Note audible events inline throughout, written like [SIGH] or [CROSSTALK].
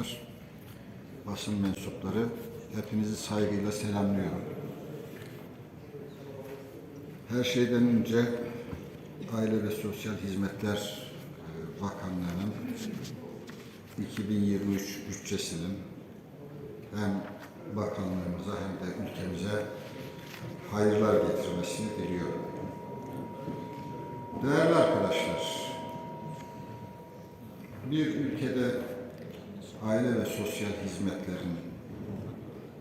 arkadaşlar, basın mensupları, hepinizi saygıyla selamlıyorum. Her şeyden önce Aile ve Sosyal Hizmetler e, Bakanlığı'nın 2023 bütçesinin hem bakanlığımıza hem de ülkemize hayırlar getirmesini diliyorum. Değerli arkadaşlar, bir ülkede aile ve sosyal hizmetlerin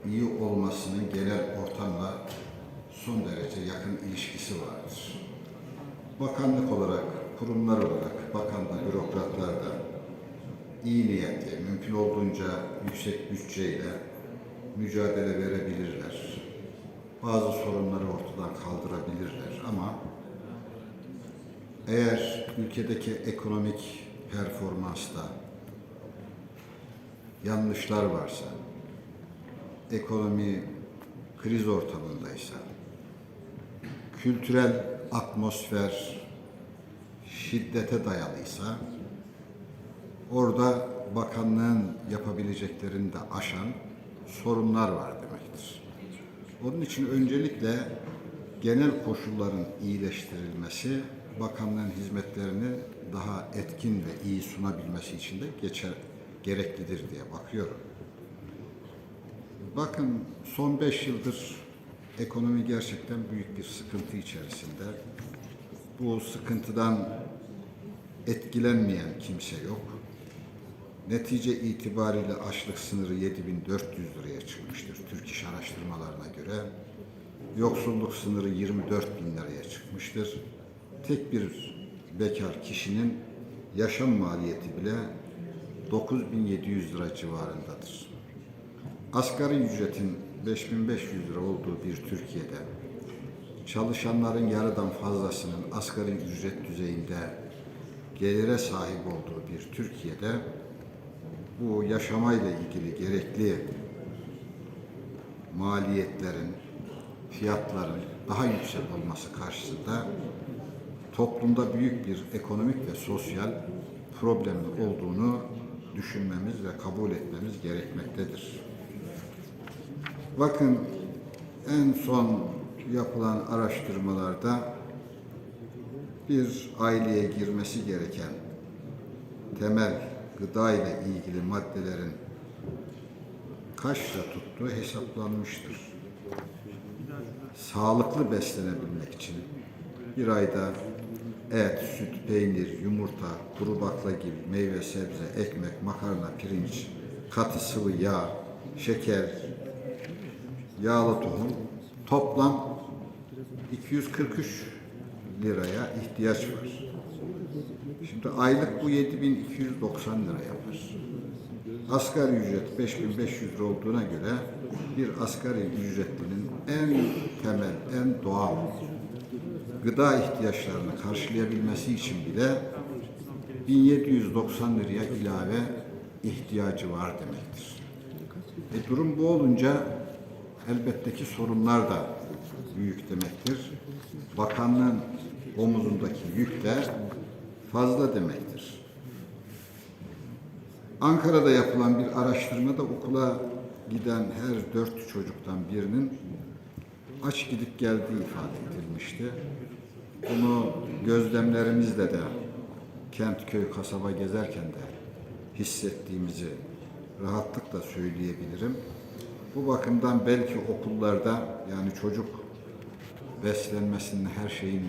iyi olmasının genel ortamla son derece yakın ilişkisi vardır. Bakanlık olarak, kurumlar olarak, bakanlar, bürokratlar da iyi niyetli, mümkün olduğunca yüksek bütçeyle mücadele verebilirler. Bazı sorunları ortadan kaldırabilirler ama eğer ülkedeki ekonomik performansta yanlışlar varsa, ekonomi kriz ortamındaysa, kültürel atmosfer şiddete dayalıysa, orada bakanlığın yapabileceklerini de aşan sorunlar var demektir. Onun için öncelikle genel koşulların iyileştirilmesi, bakanlığın hizmetlerini daha etkin ve iyi sunabilmesi için de geçer, gereklidir diye bakıyorum. Bakın son beş yıldır ekonomi gerçekten büyük bir sıkıntı içerisinde. Bu sıkıntıdan etkilenmeyen kimse yok. Netice itibariyle açlık sınırı 7400 liraya çıkmıştır Türk İş araştırmalarına göre. Yoksulluk sınırı 24 bin liraya çıkmıştır. Tek bir bekar kişinin yaşam maliyeti bile 9700 lira civarındadır. Asgari ücretin 5500 lira olduğu bir Türkiye'de çalışanların yarıdan fazlasının asgari ücret düzeyinde gelire sahip olduğu bir Türkiye'de bu yaşamayla ilgili gerekli maliyetlerin, fiyatların daha yüksek olması karşısında toplumda büyük bir ekonomik ve sosyal problemin olduğunu düşünmemiz ve kabul etmemiz gerekmektedir. Bakın en son yapılan araştırmalarda bir aileye girmesi gereken temel gıda ile ilgili maddelerin kaç tuttuğu hesaplanmıştır. Sağlıklı beslenebilmek için bir ayda et, süt, peynir, yumurta, kuru bakla gibi meyve, sebze, ekmek, makarna, pirinç, katı sıvı yağ, şeker, yağlı tohum toplam 243 liraya ihtiyaç var. Şimdi aylık bu 7290 lira yapar. Asgari ücret 5500 lira olduğuna göre bir asgari ücretlinin en temel, en doğal gıda ihtiyaçlarını karşılayabilmesi için bile 1790 liraya ilave ihtiyacı var demektir. E durum bu olunca elbette ki sorunlar da büyük demektir. Bakanlığın omuzundaki yük de fazla demektir. Ankara'da yapılan bir araştırmada okula giden her dört çocuktan birinin aç gidip geldiği ifade edilmişti. Bunu gözlemlerimizle de kent, köy, kasaba gezerken de hissettiğimizi rahatlıkla söyleyebilirim. Bu bakımdan belki okullarda yani çocuk beslenmesinin her şeyin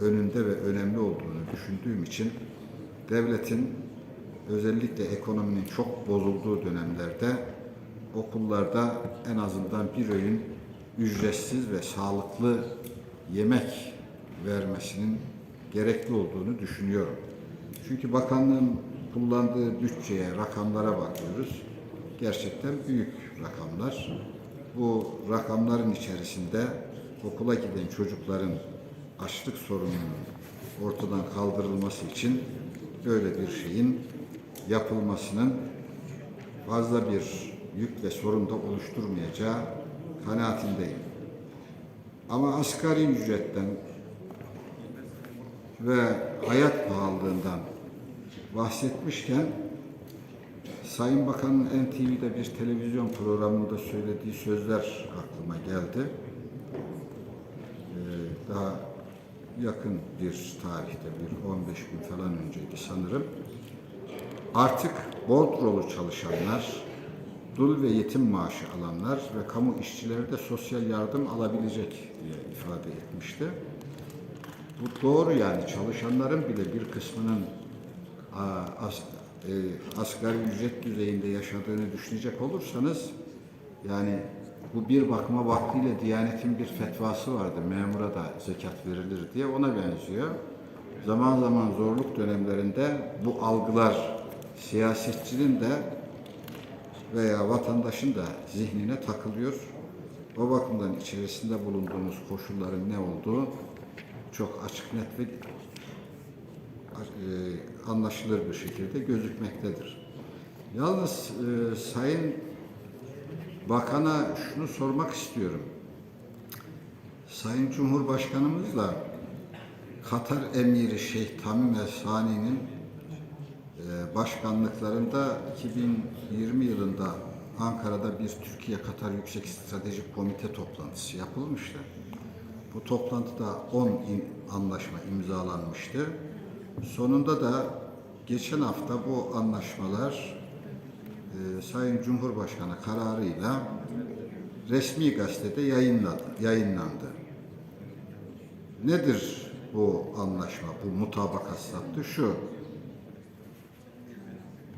önünde ve önemli olduğunu düşündüğüm için devletin özellikle ekonominin çok bozulduğu dönemlerde okullarda en azından bir öğün ücretsiz ve sağlıklı yemek vermesinin gerekli olduğunu düşünüyorum. Çünkü bakanlığın kullandığı bütçeye, rakamlara bakıyoruz. Gerçekten büyük rakamlar. Bu rakamların içerisinde okula giden çocukların açlık sorununun ortadan kaldırılması için böyle bir şeyin yapılmasının fazla bir yük ve sorun da oluşturmayacağı kanaatindeyim. Ama asgari ücretten ve hayat pahalılığından bahsetmişken Sayın Bakan'ın NTV'de bir televizyon programında söylediği sözler aklıma geldi. Ee, daha yakın bir tarihte, bir 15 gün falan önceydi sanırım. Artık Bodrolu çalışanlar, dul ve yetim maaşı alanlar ve kamu işçileri de sosyal yardım alabilecek diye ifade etmişti. Bu doğru yani çalışanların bile bir kısmının as, e, asgari ücret düzeyinde yaşadığını düşünecek olursanız yani bu bir bakıma vaktiyle Diyanet'in bir fetvası vardı. Memura da zekat verilir diye ona benziyor. Zaman zaman zorluk dönemlerinde bu algılar siyasetçinin de veya vatandaşın da zihnine takılıyor. O bakımdan içerisinde bulunduğumuz koşulların ne olduğu çok açık net ve e, anlaşılır bir şekilde gözükmektedir. Yalnız e, Sayın Bakan'a şunu sormak istiyorum. Sayın Cumhurbaşkanımızla Katar Emiri Şeyh Tamim El Sani'nin e, başkanlıklarında 2020 yılında Ankara'da bir Türkiye-Katar Yüksek Stratejik Komite toplantısı yapılmıştı. Bu toplantıda 10 im- anlaşma imzalanmıştı. Sonunda da geçen hafta bu anlaşmalar e, Sayın Cumhurbaşkanı kararıyla resmi gazetede yayınladı, yayınlandı. Nedir bu anlaşma, bu mutabakat saptı? Şu,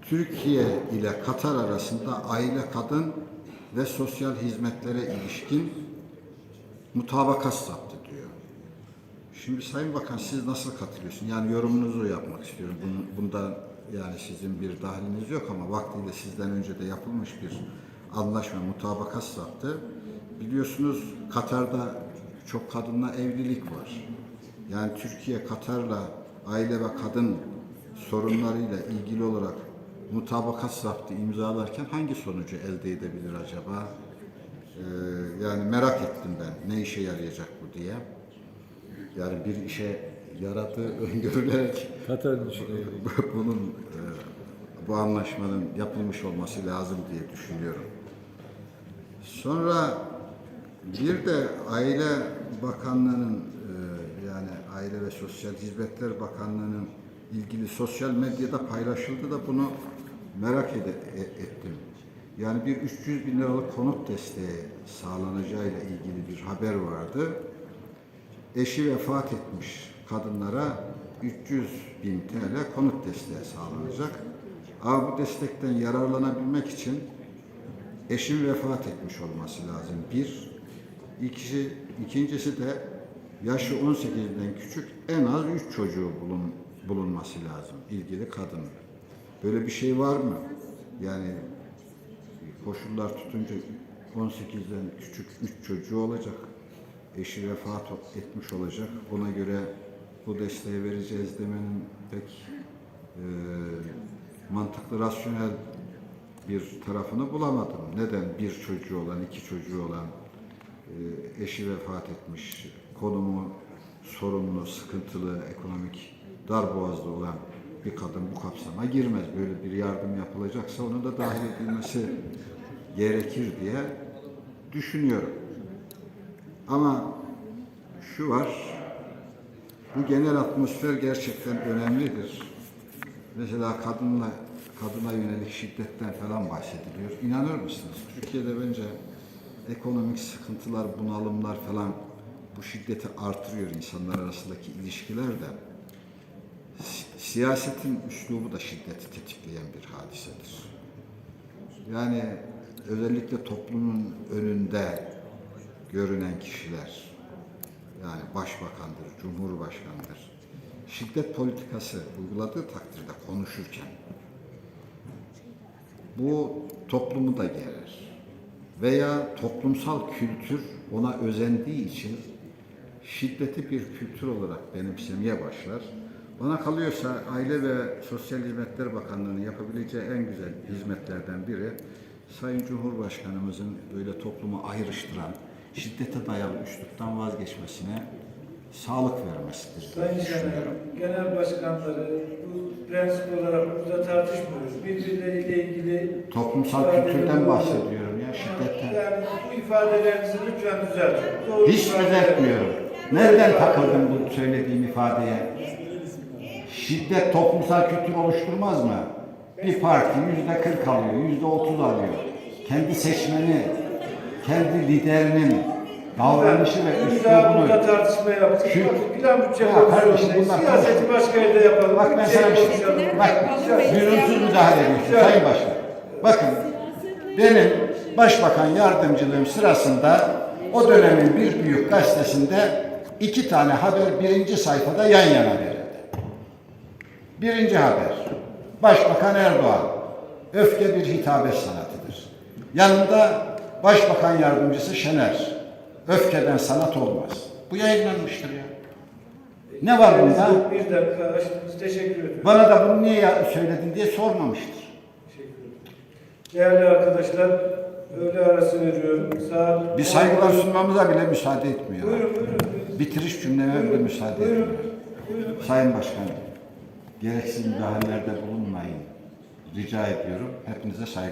Türkiye ile Katar arasında aile, kadın ve sosyal hizmetlere ilişkin mutabakat saptı diyor. Şimdi Sayın Bakan siz nasıl katılıyorsun? Yani yorumunuzu yapmak istiyorum. Bunda yani sizin bir dahiliniz yok ama vaktiyle sizden önce de yapılmış bir anlaşma, mutabakat saptı. Biliyorsunuz Katar'da çok kadınla evlilik var. Yani Türkiye Katar'la aile ve kadın sorunlarıyla ilgili olarak mutabakat saptı imzalarken hangi sonucu elde edebilir acaba? Ee, yani merak ettim ben ne işe yarayacak bu diye. Yani bir işe yaradığı [LAUGHS] öngörülerek [LAUGHS] bunun e, bu anlaşmanın yapılmış olması lazım diye düşünüyorum. Sonra bir de Aile Bakanlığı'nın e, yani Aile ve Sosyal Hizmetler Bakanlığı'nın ilgili sosyal medyada paylaşıldı da bunu merak ede- e- ettim. Yani bir 300 bin liralık konut desteği sağlanacağıyla ilgili bir haber vardı eşi vefat etmiş kadınlara 300 bin TL konut desteği sağlanacak. Ama bu destekten yararlanabilmek için eşin vefat etmiş olması lazım. Bir. İkisi, ikincisi de yaşı 18'den küçük en az 3 çocuğu bulun, bulunması lazım ilgili kadın. Böyle bir şey var mı? Yani koşullar tutunca 18'den küçük 3 çocuğu olacak. Eşi vefat etmiş olacak. Ona göre bu desteği vereceğiz demenin pek e, mantıklı, rasyonel bir tarafını bulamadım. Neden bir çocuğu olan, iki çocuğu olan, e, eşi vefat etmiş, konumu sorunlu, sıkıntılı, ekonomik darboğazda olan bir kadın bu kapsama girmez. Böyle bir yardım yapılacaksa onun da dahil edilmesi gerekir diye düşünüyorum. Ama şu var, bu genel atmosfer gerçekten önemlidir. Mesela kadınla kadına yönelik şiddetten falan bahsediliyor. İnanır mısınız? Türkiye'de bence ekonomik sıkıntılar, bunalımlar falan bu şiddeti artırıyor insanlar arasındaki ilişkilerde. Si- Siyasetin üslubu da şiddeti tetikleyen bir hadisedir. Yani özellikle toplumun önünde görünen kişiler, yani başbakandır, cumhurbaşkanıdır, şiddet politikası uyguladığı takdirde konuşurken bu toplumu da gerer. Veya toplumsal kültür ona özendiği için şiddeti bir kültür olarak benimsemeye başlar. Bana kalıyorsa Aile ve Sosyal Hizmetler Bakanlığı'nın yapabileceği en güzel hizmetlerden biri Sayın Cumhurbaşkanımızın böyle toplumu ayrıştıran, şiddete dayalı üsluptan vazgeçmesine sağlık vermesidir Sayın. Şener, genel başkanları bu prensip olarak burada tartışmıyoruz. Birbirleriyle ilgili Toplumsal kültürden bahsediyorum ya şiddetten. Yani bu ifadelerinizi lütfen düzeltin. Hiç düzeltmiyorum. Nereden takıldım bu söylediğim ifadeye? Şiddet toplumsal kültür oluşturmaz mı? Bir parti yüzde 40 alıyor, yüzde 30 alıyor. Kendi seçmeni, kendi liderinin davranışı ve Biz daha burada üslubunu tartışma yaptık. Şu- Bakın plan bütçe Ya kardeşim komisyonundayız. bunlar Siyaseti başka yerde yapalım. Bak ben sana bir şey. Bak lüzumsuz müdahale ediyorsun Sayın Başkan. Bakın benim başbakan yardımcılığım sırasında o dönemin bir büyük gazetesinde iki tane haber birinci sayfada yan yana verildi. Birinci haber. Başbakan Erdoğan. Öfke bir hitabet sanatıdır. Yanında Başbakan Yardımcısı Şener. Öfkeden sanat olmaz. Bu yayınlanmıştır ya. Ne var bunda? Bir dakika açtınız. Teşekkür ederim. Bana da bunu niye söyledin diye sormamıştır. Teşekkür ederim. Değerli arkadaşlar, öğle arası veriyorum. Saat Bir saygılar sunmamıza bile müsaade etmiyor. Buyurun, buyurun. Bitiriş cümleme bile müsaade etmiyor. Buyurun. Sayın Başkanım, gereksiz müdahalelerde bulunmayın. Rica ediyorum. Hepinize saygı.